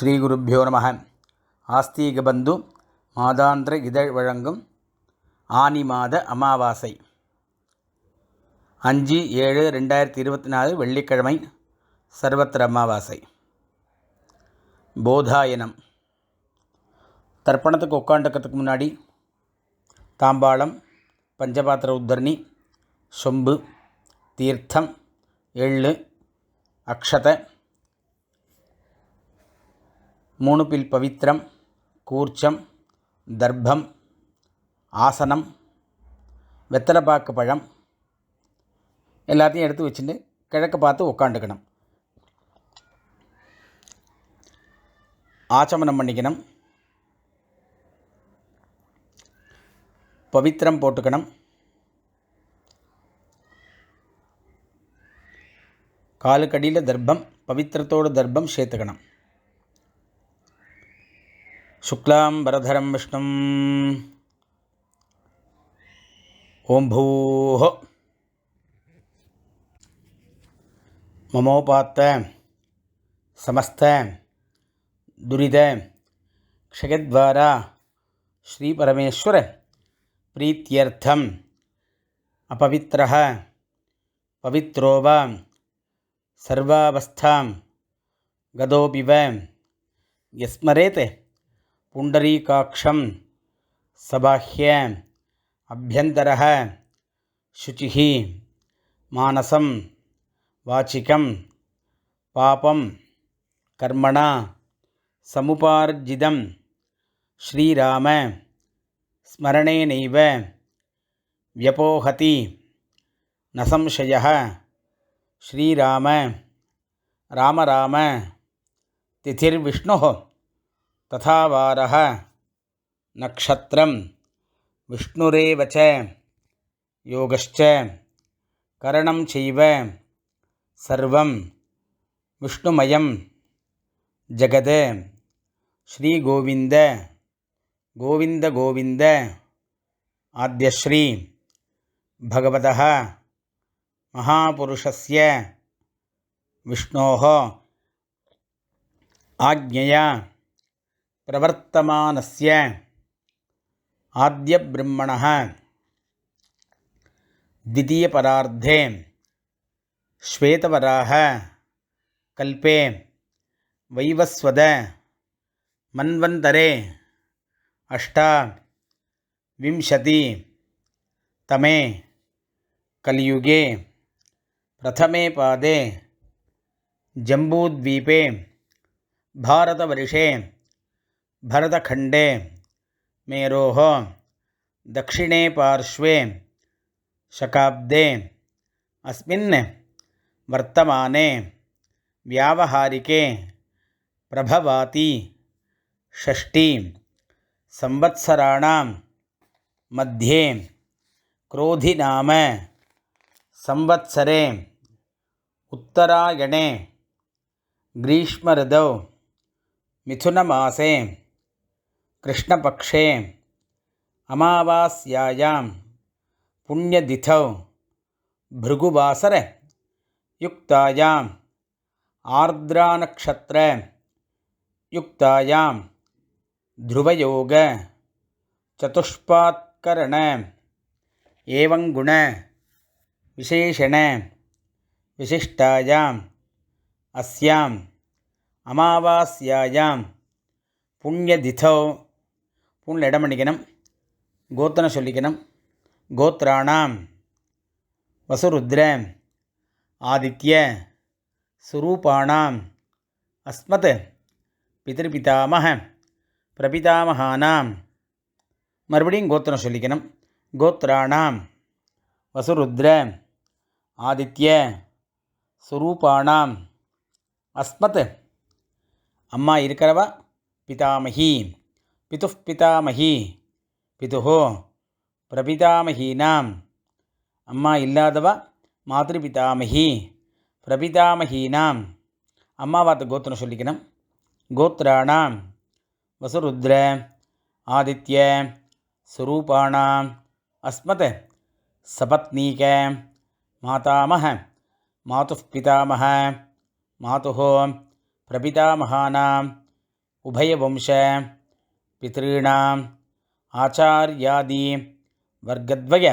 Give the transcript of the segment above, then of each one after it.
ஸ்ரீகுருப்போ நம. ஆஸ்தீக பந்து மாதாந்திர இதழ் வழங்கும் ஆனி மாத அமாவாசை. அஞ்சு ஏழு ரெண்டாயிரத்தி இருபத்தி நாலு வெள்ளிக்கிழமை சர்வத்திர அமாவாசை. போதாயனம். தர்ப்பணத்துக்கு உட்காந்துக்கிறதுக்கு முன்னாடி தாம்பாளம் பஞ்சபாத்திர உத்தரணி சொம்பு தீர்த்தம் எள்ளு அக்ஷதை மூணு பில் கூர்ச்சம் தர்ப்பம் ஆசனம் வெத்தலைப்பாக்கு பழம் எல்லாத்தையும் எடுத்து வச்சுட்டு கிழக்க பார்த்து உட்காந்துக்கணும் ஆச்சமனம் பண்ணிக்கணும். பவித்திரம் போட்டுக்கணும். காலுக்கடியில் தர்ப்பம் பவித்திரத்தோட தர்ப்பம் சேர்த்துக்கணும். சுக்லாம் வரதரம் விஷ்ணும் ஓம் பூஹோ மமோபாத்த சமஸ்த துரித க்ஷயத்வாரா ஸ்ரீபரமேஸ்வர பிரீத்தியர்த்தம் அபவித்ரஹ பவித்ரோவா சர்வாவஸ்தாம் கதோபிவ எஸ்மரேத் புண்டரீகாட்சம் சபாஹ்ய அபியந்தர சுச்சிஹி மானசம் வாச்சிக்கம் பாபம் கர்மணா சமுபார்ஜிதம் ஸ்ரீராம ஸ்மரணேனைவ வியபோகதி நசம்சய ஸ்ரீராம ராம ராம திதிர்விஷ்ணு ததா வாரக நக்ஷத்திரம் விஷ்ணுரேவச்ச யோகச்ச கரணம் செய்வ சர்வம் விஷ்ணுமயம் ஜகத ஸ்ரீகோவிந்த கோவிந்த கோவிந்த ஆத்யஸ்ரீ பகவத மகாபுருஷஸ்ய விஷ்ணோ ஆக்ஞயா भगवतः महापुरुषस्य विष्णोः आज्ञया प्रवर्तमानस्य आद्यब्रह्मणः द्वितीयपरार्धे श्वेतवराह कल्पे वैवस्वद मन्वन्तरे अष्टाविंशति तमे कलियुगे प्रथमे पादे जम्बूद्वीपे भारतवर्षे भरतखण्डे मेरोः दक्षिणे पार्श्वे शकाब्दे अस्मिन् वर्तमाने व्यावहारिके प्रभवाति षष्टि संवत्सराणां मध्ये क्रोधिनाम संवत्सरे उत्तरायणे ग्रीष्मऋतौ मिथुनमासे कृष्णपक्षे अमावास्यायां पुण्यतिथौ भृगुवासरयुक्तायाम् आर्द्रानक्षत्रयुक्तायां ध्रुवयोगचतुष्पात्करण एवं गुणविशेषण विशिष्टायाम् अस्याम् அமாவாஸ்யாயாம் புண்ணியதிதோ புண்ணில் இடம் பண்ணிக்கணும். கோத்தனை சொல்லிக்கணும். கோத்ராணாம் வசுருத்ர ஆதித்ய சுரூபாணாம் அஸ்மத் பிதிருபிதாமக பிரபிதாமகானாம் மறுபடியும் கோத்திரம் சொல்லிக்கணும். கோத்ராணாம் வசுருத்ர ஆதித்ய சுரூபாணாம் அஸ்மத். அம்மா இருக்கிறவா? பிதாமகி. பிது பிதாமகி பிதுஹோ பிரபிதாமகீனாம் அம்மா இல்லாதவா மாதிரிபிதாமகி பிரபிதாமகீனாம் அம்மாவாத்து கோத்திரம் சொல்லிக்கணும்। கோத்திராணாம் வசுருத்ர ஆதித்ய சுரூபாணாம் அஸ்மத் சபத்னீக மாதாமக மாது பிதாமக மாது பிரபிதாமகானாம் உபயவம்ச पितॄणाम् आचार्यादि वर्गद्वय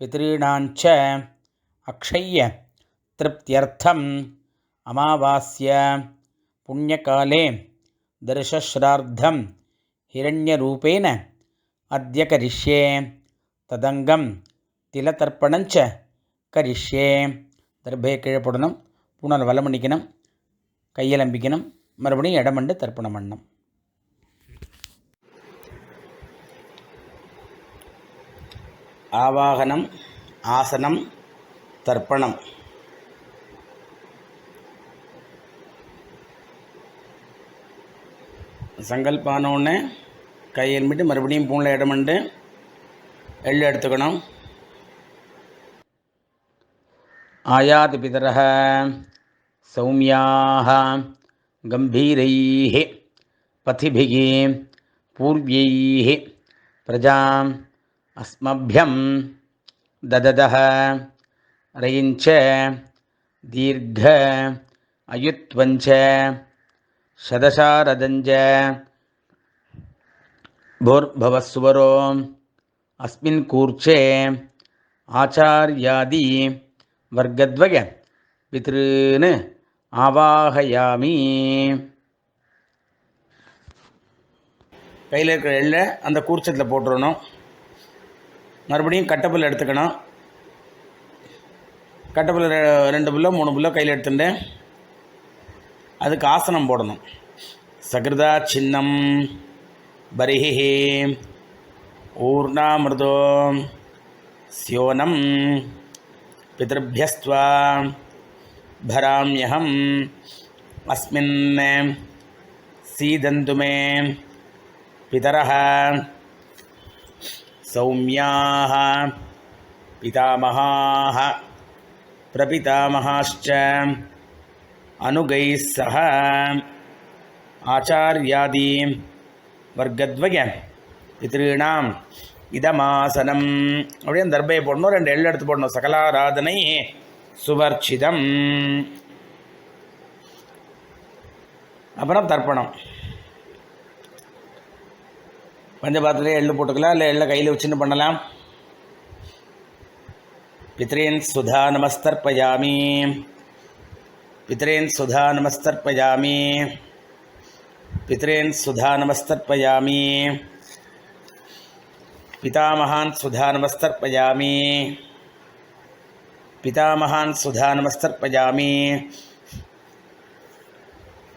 पितॄणाञ्च अक्षय्य तृप्त्यर्थम् अमावास्य पुण्यकाले दर्शश्राद्धं हिरण्यरूपेण अद्य करिष्ये तदङ्गं तिलतर्पणञ्च கரிஷ்யே தர்பையை கீழே போடணும் பூனால் வலம் பண்ணிக்கணும் கையில் அம்பிக்கணும் மறுபடியும் இடமண்டு தர்ப்பணம் பண்ணணும் ஆவாகனம் ஆசனம் தர்ப்பணம் சங்கல்பானோடனே கை எலும்பிட்டு மறுபடியும் பூனில் இடமண்டு எள்ளு எடுத்துக்கணும் आयाति पितरः सौम्याः गम्भीरैः पथिभिः पूर्व्यैः प्रजाम् அஸ்மபியம் தததஹ ரயிஞ்ச தீர்க அயுத்வஞ்ச சதசாரதஞ்ச போர்பவஸ்வரோ அஸ்மின் கூர்ச்சே ஆச்சாரியாதி வர்க்கத்வய பித்ருன்னு ஆவாகயாமி கையில் இருக்கிற எள்ள அந்த கூர்ச்சத்தில் போட்டுறணும். மறுபடியும் கட்டப்புல் எடுத்துக்கணும் கட்டப்புல் ரெண்டு புல்லோ மூணு புல்லோ கையில் எடுத்துட்டு அதுக்கு ஆசனம் போடணும் சகிருதா சின்னம் பரிஹி ஊர்ணாமிருதோ சியோனம் पितृभ्यस्त्वा भराम्यहम् अस्मिन् सीदन्तु मे पितरः सौम्याः पितामहाः प्रपितामहाश्च अनुगैः सह आचार्यादि वर्गद्वय पितॄणां இதமாசனம் அப்படியே அந்த தர்பையை போடணும் ரெண்டு எள்ளு எடுத்து போடணும் சகலாராதனை சுவர்ச்சிதம் அப்புறம் தர்ப்பணம் பஞ்ச பாத்திரத்தில் எள்ளு போட்டுக்கலாம் இல்லை எள்ளை கையில் வச்சுன்னு பண்ணலாம். பித்ரேன் சுதா நமஸ்தர்ப்பயாமி. பித்ரேன் சுதா நமஸ்தர்ப்பயாமி. பித்ரேன் சுதா நமஸ்தர்ப்பயாமி. பிதாமகான் சுதா நமஸ்தர்ப்பயாமி. பிதாமகான் சுதா நமஸ்தர்ப்பயாமி.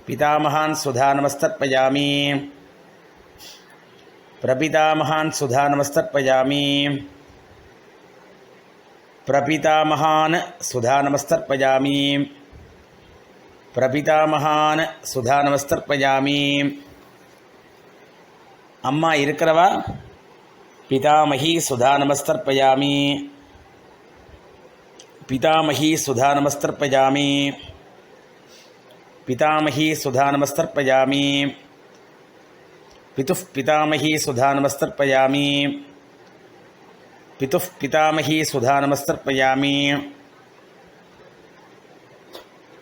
பிதாமகான் சுதா நமஸ்தர்ப்பயாமி. प्रपितामहान् सुधानमस्तर्पयामि प्रपितामहान् सुधानमस्तर्पयामि பிரபிதாமகான் சுதா நமஸ்தர்ப்பயாமி அம்மா இருக்கிறவா पितामही सुधा नमस्तर्पयामि पितामही सुधा नमस्तर्पयामि पितामही सुधा नमस्तर्पयामि पितुः पितामही सुधा नमस्तर्पयामि पितुः पितामही सुधा नमस्तर्पयामि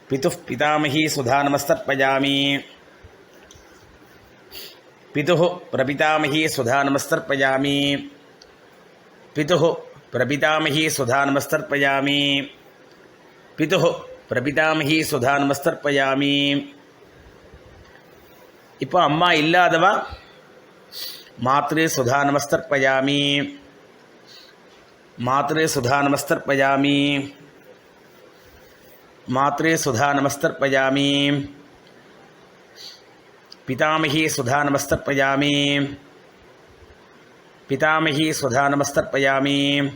पितुः पितामही सुधा नमस्तर्पयामि पितुः प्रपितामही सुधा नमस्तर्पयामि पितुः प्रपितामही सुधा नमस्तर्पयामि पितुः பிரபிதாமகி சுதா நமஸ்தர்ப்பயாமி இப்போ அம்மா இல்லாதவா मातृ सुधा नमस्तर्पयामी। मातृ सुधा नमस्तर्पयामी। मातृ सुधा नमस्तर्पयामी। पितामही सुधा नमस्तर्पयामी। पितामही सुधा नमस्तर्पयामी।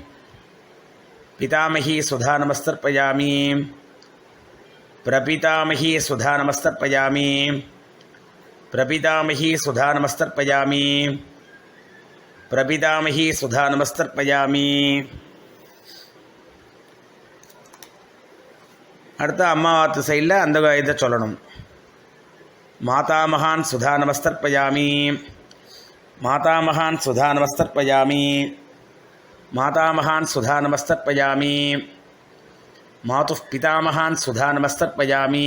पितामही सुधा नमस्तर्पयामी। प्रपितामही सुधा नमस्तर्पयामी। பிரபிதாமகி சுதா நமஸ்தர்ப்பயாமி பிரபிதாமகி சுதா நமஸ்தர்ப்பயாமி அடுத்து அம்மாவாத்து சைடில் அந்த இதை சொல்லணும். மாதாமகான் சுதா நமஸ்தர்ப்பயாமி மாதாமகான் சுதா நமஸ்தர்ப்பயாமி மாதாமகான் சுதா நமஸ்தர்ப்பயாமி மாது பிதாமகான் சுதா நமஸ்தர்ப்பயாமி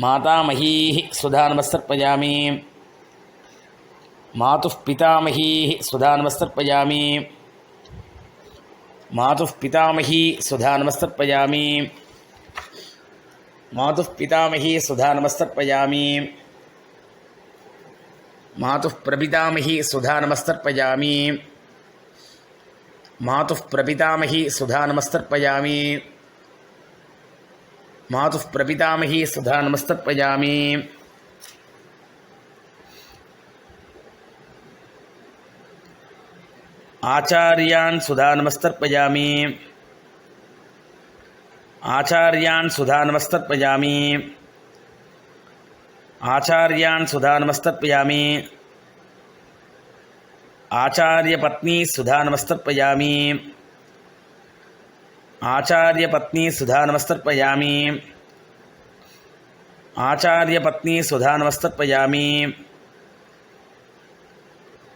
मातामही सुधान वस्त्र पजामी मातु पितामही सुधान वस्त्र पजामी मातु पितामही सुधान वस्त्र पजामी मातु पितामही सुधान वस्त्र पजामी मातु प्रभितामही सुधान वस्त्र पजामी मातु प्रभितामही सुधान वस्त्र पजामी नमस्तर्पयामि मातुः प्रपितामही सुधा नमस्तर्पयामि आचार्यान् सुधा नमस्तर्पयामि आचार्यान् सुधा नमस्तर्पयामि आचार्यान् सुधा नमस्तर्पयामि आचार्यपत्नी सुधा नमस्तर्पयामि आचार्यपत्नी सुधा नमस्तर्पयामि आचार्यपत्नी सुधा नमस्तर्पयामि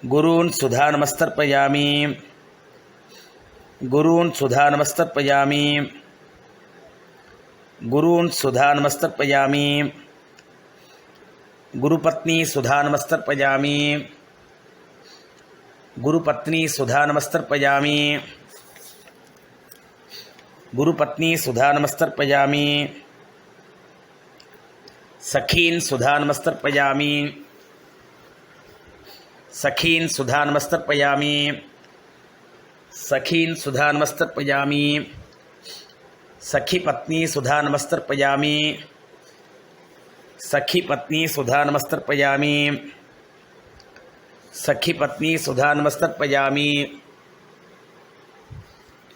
गुरून् सुधा नमस्तर्पयामि गुरून् सुधा नमस्तर्पयामि गुरून् सुधा नमस्तर्पयामि गुरुपत्नी सुधा नमस्तर्पयामि गुरुपत्नी सुधा नमस्तर्पयामि गुरुपत्नी सुधा नमस्तर्पयामि सखीन् सुधा नमस्तर्पयामि सखीन सुधा नमस्तर्पयामि सखीन् सुधा नमस्तर्पयामि सखीपत्नी सुधा नमस्तर्पयामि सखीपत्नी सुधा नमस्तर्पयामि सखीपत्नी सुधा नमस्तर्पयामि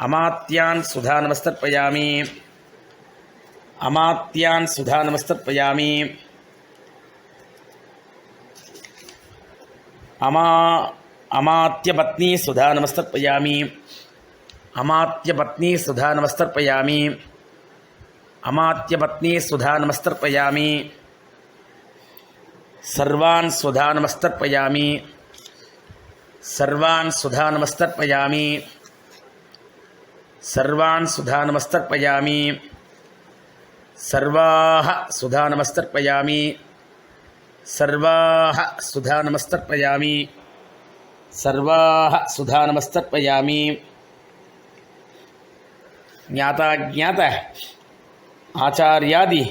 अमात्यान् सुधा नमस्तर्पयामि। अमात्यान् सुधा नमस्तर्पयामि। अमा अमात्यपत्नी सुधा नमस्तर्पयामि। अमात्यपत्नी सुधा नमस्तर्पयामि। अमात्यपत्नी सुधा नमस्तर्पयामि। सर्वान् सुधा नमस्तर्पयामि। सर्वान् सुधा नमस्तर्पयामि। सर्वान् सुधानमस्तर्पयामि। सर्वाः सुधानमस्तर्पयामि। सर्वाः सुधानमस्तर्पयामि। सर्वाः ज्ञाता ज्ञात आचार्यादि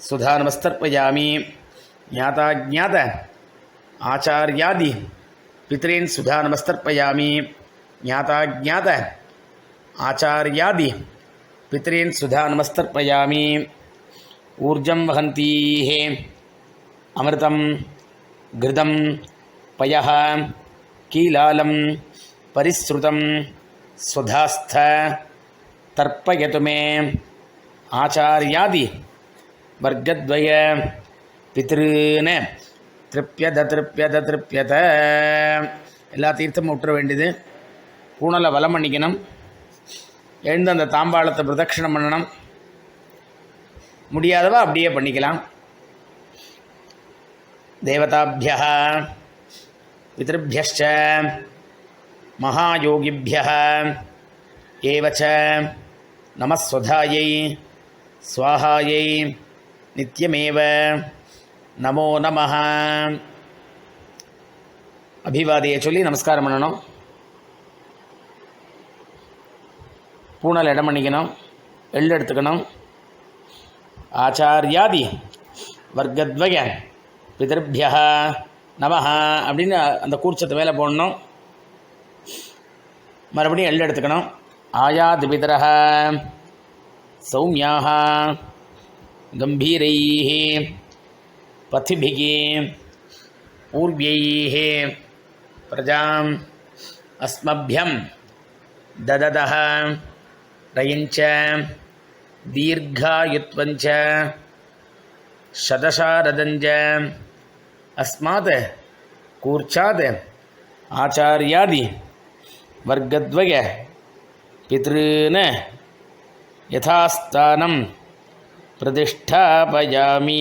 सुधानपया ज्ञाता आचार्याद आचार्यादि पितृन सुधा नमस्तर्पयामी ಜ್ಞಾತಾಜ್ಞಾತ ಆಚಾರ್ಯಾದಿ ಪಿತರೇನ್ ಸುಧಾ ನಮಸ್ತರ್ಪಯಾಮಿ ಊರ್ಜಂ ವಹಂತೀ ಅಮೃತಂ ಘೃತಂ ಪಯ ಕೀಲಾಲಂ ಪರಿಸೃತಂ ಸ್ವಧಾಸ್ಥ ತರ್ಪಯತು ಮೇ ಆಚಾರ್ಯಾದಿ ವರ್ಗದ್ವಯ பித்ருன்னு திருப்யத திருப்யத திருப்யத எல்லா தீர்த்தமும் விட்டுற வேண்டியது பூணலை வலம் பண்ணிக்கணும். எழுந்து அந்த தாம்பாளத்தை பிரதட்சிணம் பண்ணணும். முடியாதவா அப்படியே பண்ணிக்கலாம். தேவதாபிய பிதபியச்ச மகாயோகிபிய ஏவச்ச நமஸ்வதாயை ஸ்வாஹாயை நித்தியமேவ நமோ நம அபிவாதையை சொல்லி நமஸ்காரம் பண்ணணும். பூனல் இடம் பண்ணிக்கணும் எள் எடுத்துக்கணும். ஆச்சாரியாதி வர்க்கத்வய பிதர்பியா நமஹா அப்படின்னு அந்த கூர்ச்சத்தை மேலே போடணும். மறுபடியும் எள் எடுத்துக்கணும். ஆயாது பிதரக சௌமியாக கம்பீரை பத்திபிகி ஊர்வியை பிரஜாம் அஸ்மபியம் தததஹ ரயிஞ்ச தீர்காயுத்வஞ்ச சதசாரதஞ்ச அஸ்மாத் கூர்ச்சாத் ஆச்சாரியாதி வர்க்கத்வய பித்ருன யதாஸ்தானம் பிரதிஷ்டாபயாமி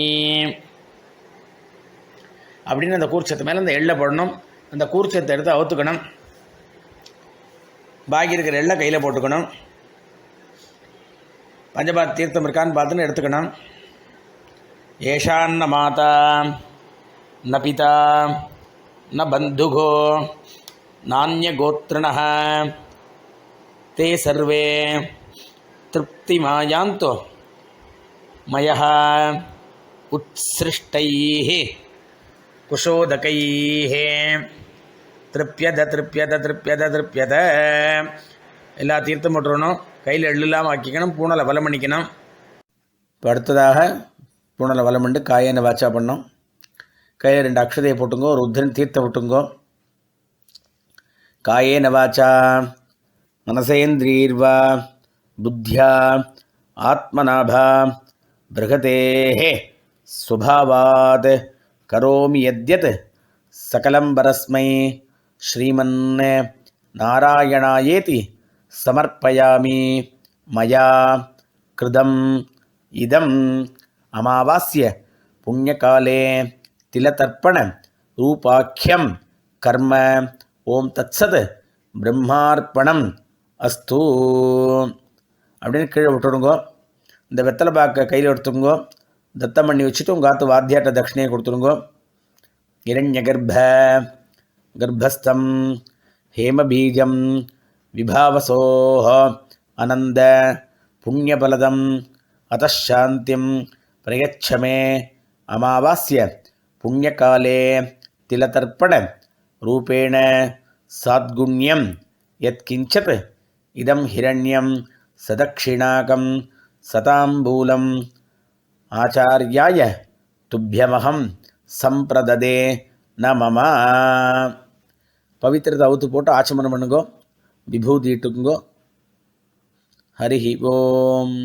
அப்படின்னு அந்த கூர்ச்சத்து மேலே அந்த எள்ளை போடணும். அந்த கூர்ச்சத்தை எடுத்து அவுத்துக்கணும். பாக்கி இருக்கிற எள்ளை கையில் போட்டுக்கணும். பஞ்சபாத் தீர்த்தம் இருக்கான்னு பார்த்துன்னு எடுத்துக்கணும். ஏஷான்ன மாதா ந பிதா ந பந்துகோ நானியகோத்திரண தே சர்வே திருப்தி மாயாந்தோ மய உத்சிருஷ்டை குஷோதகை திருப்பியத திருப்பியத திருப்பியத திருப்பியத எல்லா தீர்த்தம் போட்டுறணும் கையில் எள்ளு இல்லாமல் ஆக்கிக்கணும் பூனலை வலம் பண்ணிக்கணும். இப்போ அடுத்ததாக பூனலை வலம் பண்ணிட்டு காயனை வாட்சா பண்ணோம் கையில் ரெண்டு அக்ஷதையை போட்டுங்கோ ஒரு உத்திரன் தீர்த்த விட்டுங்கோ. காயே நவாச்சா மனசேந்திரீர்வா புத்தியா ஆத்மநாபா பிருகதேஹே சுபாவாத் கரோமி யத்யத் சகலம் பரஸ்மை ஸ்ரீமன் நாராயணாயேதி. சமர்ப்பயாமி மயா கிருதம் இதம். அமாவாஸ்ய புண்ணியகாலே திலதர்ப்பண ரூபாக்கியம் கர்ம. ஓம் தத்சத் பிரம்மார்ப்பணம் அஸ்து. அப்படின்னு கீழே விட்டுடுங்கோ. இந்த வெத்தலை பாக்கை கையில் எடுத்துங்கோ தத்தம் பண்ணி வச்சுட்டு உங்கள் ஆத்து வாத்தியாட்ட தட்சிணையை கொடுத்துருங்கோ இரண்ய கர்ப்ப கர்ப்பஸ்தம் ஹேமபீஜம் விபாவசோஹ அனந்த புண்ணியபலதம் அத்தாந்திம் பிரயச்சமே அமாவாஸ்ய புண்ணியகாலே திலதர்ப்பண ரூபேண சாத்குண்யம் யத்கிஞ்சத் இதம் ஹிரண்யம் சதக்ஷிணாகம் சதாம்பூலம் ஆச்சாரியாய துப்பியமகம் சம்பிரததே ந மம பவித்திரத்தை அவுத்து போட்டு ஆச்சமனம் பண்ணுங்கோ விபூதி இட்டுக்குங்கோ ஹரி ஓம்